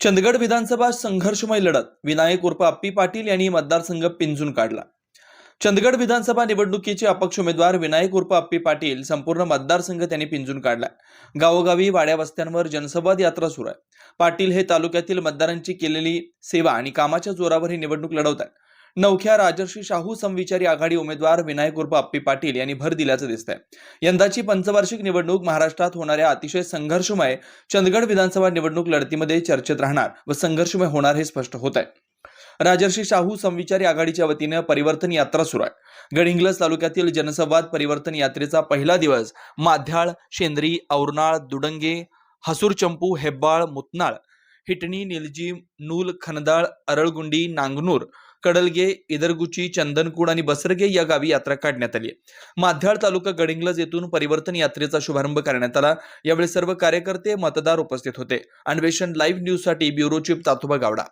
चंदगड विधानसभा संघर्षमय लढत. विनायक उर्फ अप्पी पाटील यांनी मतदारसंघ पिंजून काढला. चंदगड विधानसभा निवडणुकीचे अपक्ष उमेदवार विनायक उर्फ अप्पी पाटील संपूर्ण मतदारसंघ त्यांनी पिंजून काढलाय. गावोगावी वाड्या वस्त्यांवर जनसंवाद यात्रा सुरू आहे. पाटील हे तालुक्यातील मतदारांची केलेली सेवा आणि कामाच्या जोरावर ही निवडणूक लढवत आहेत नवख्या राजर्षी शाहू समविचारी आघाडी उमेदवार विनायक उर्फ अप्पी पाटील यांनी भर दिल्याचं दिसतंय. यंदाची पंचवार्षिक निवडणूक महाराष्ट्रात होणाऱ्या अतिशय संघर्षमय चंदगड विधानसभा निवडणूक लढतीमध्ये चर्चेत राहणार व संघर्षमय होणार हे स्पष्ट होत आहे राजर्षी शाहू समविचारी आघाडीच्या वतीनं परिवर्तन यात्रा सुरू आहे. गडहिंग्लज तालुक्यातील जनसंवाद परिवर्तन यात्रेचा पहिला दिवस माध्याळ शेंद्री औरनाळ दुडंगे हसूर चंपू हेब्बाळ मुतनाळ हिटणी निलजी नूल खनदाळ अरळगुंडी नांगनूर कडलगे इदरगुची चंदनकूड आणि बसरगे या गावी यात्रा काढण्यात आली माध्याळ तालुका गडिंग्लज येथून परिवर्तन यात्रेचा शुभारंभ करण्यात आला. यावेळी सर्व कार्यकर्ते मतदार उपस्थित होते. अन्वेषण लाईव्ह न्यूजसाठी ब्युरो चीफ तातोबा गावडा.